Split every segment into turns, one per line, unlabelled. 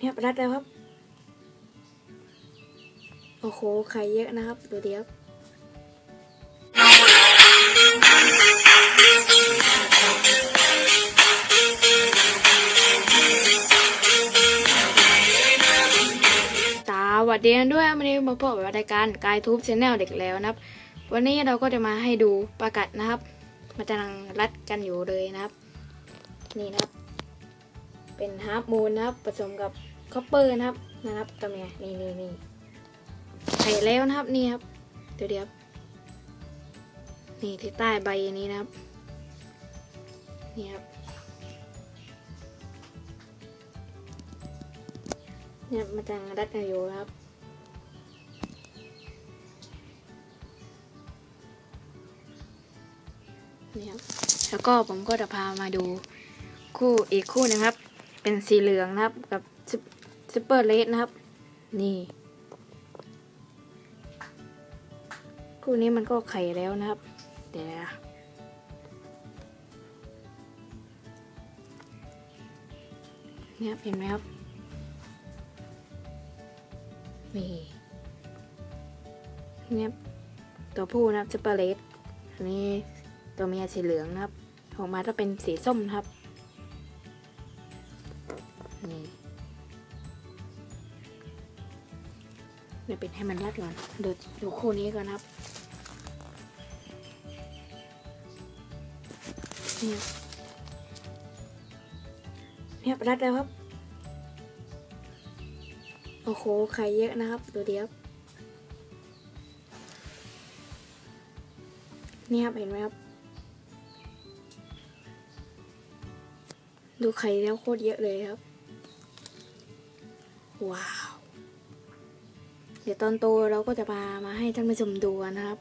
เนี่ยรัดแล้วครับ โอ้โห ไข่เยอะนะครับ ดูดีครับสวัสดีกันด้วยวันนี้มาพบกับรายการกายทูบชแนลเด็กแล้วนะครับ วันนี้เราก็จะมาให้ดูปลากัดนะครับมันกำลังรัดกันอยู่เลยนะครับ นี่นะครับ เป็นฮาร์ปมูนนะครับ ผสมกับคอปเปอร์นะครับนะครับตัวเมียนี่นี่นี่ไข่แล้วนะครับนี่ครับเดี๋ยวเดี๋ยวนี่ที่ใต้ใบนี้นะครับนี่ครับเนี่ยมันกำลังรัดกันอยู่นะครับนี่ครับแล้วก็ผมก็จะพามาดูคู่อีกคู่นึงครับ เป็นสีเหลืองนะครับ กับซิปเปอร์เลสนะครับ นี่ คู่นี้มันก็ไข่แล้วนะครับ เดี๋ยวนะเนี่ยเห็นไหมครับ นี่เนี่ยตัวผู้นะครับซิปเปอร์เลสอันนี้ตัวเมียสีเหลืองนะครับ ออกมาถ้าเป็นสีส้มนะครับ เดี๋ยเป็นให้มันรัดก่อนเดูดูคู่นี้ก่อนนะครับเนี่ยเนี่ยรัดแล้วครับ โอ้โหไข่เยอะนะครับ ดูเดียวนี่ครับเห็นไหมครับ ดูไข่แล้วโคตรเยอะเลยครับ ว้าว เดี๋ยวตอนโตเราก็จะมามาให้ท่านผู้ชมดูนนะครับ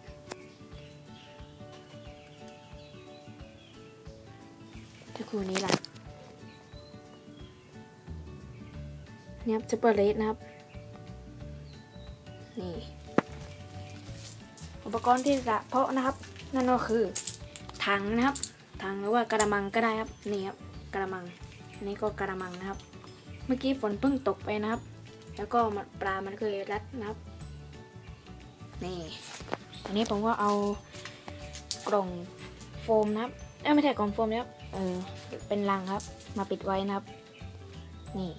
ถ้าคู่นี้ล่ะเนี่ยครับจะเปิดเลสนะครับ นี่ อุปกรณ์ที่จะเพาะนะครับ นั่นก็คือถังนะครับ ถังหรือว่ากระมังก็ได้ครับ นี่ครับกระมัง อันนี้ก็กระมังนะครับ เมื่อกี้ฝนเพิ่งตกไปนะครับ แล้วก็ปลามันเคยรัดนับ นี่อันนี้ผมก็เอากล่องโฟมนะครับเอ้ไม่ใช่กล่องโฟมนะครับเออเป็นลังครับ มาปิดไว้นะครับ นี่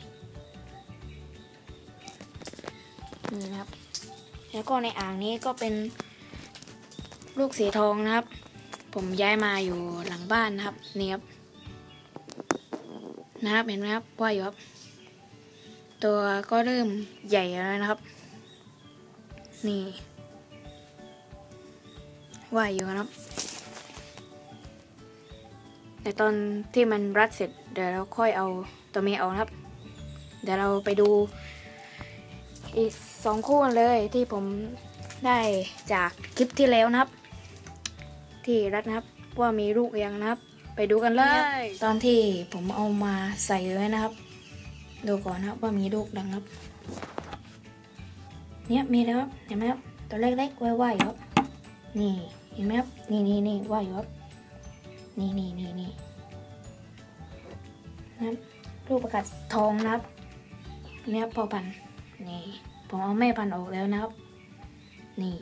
นี่นะครับ แล้วก็ในอ่างนี้ก็เป็นลูกสีทองนะครับ ผมย้ายมาอยู่หลังบ้านนะครับนี่ครับนะครับเห็นไหมครับว่ายอยู่ครับ ตัวก็เริ่มใหญ่แล้วนะครับ นี่ว่ายอยู่นะครับ แต่ตอนที่มันรัดเสร็จเดี๋ยวเราค่อยเอาตัวเมียออกนะครับ เดี๋ยวเราไปดูอีกสองคู่เลยที่ผมได้จากคลิปที่แล้วนะครับ ที่รัดนะครับว่ามีลูกยังนะครับ ไปดูกันเลย ตอนที่ผมเอามาใส่ไว้นะครับ ดูก่อนนะครับว่ามีลูกดังครับ เนี่ยมีแล้วครับเห็นไหมครับตัวเล็กๆว่ายๆครับ นี่เห็นไหมครับนี่นี่นี่ว่ายอยู่ครับนี่นี่นี่นี่นะครับลูกประกาศทองนะครับเนี่ยพอพันนี่ผมเอาแม่พันออกแล้วนะครับ นี่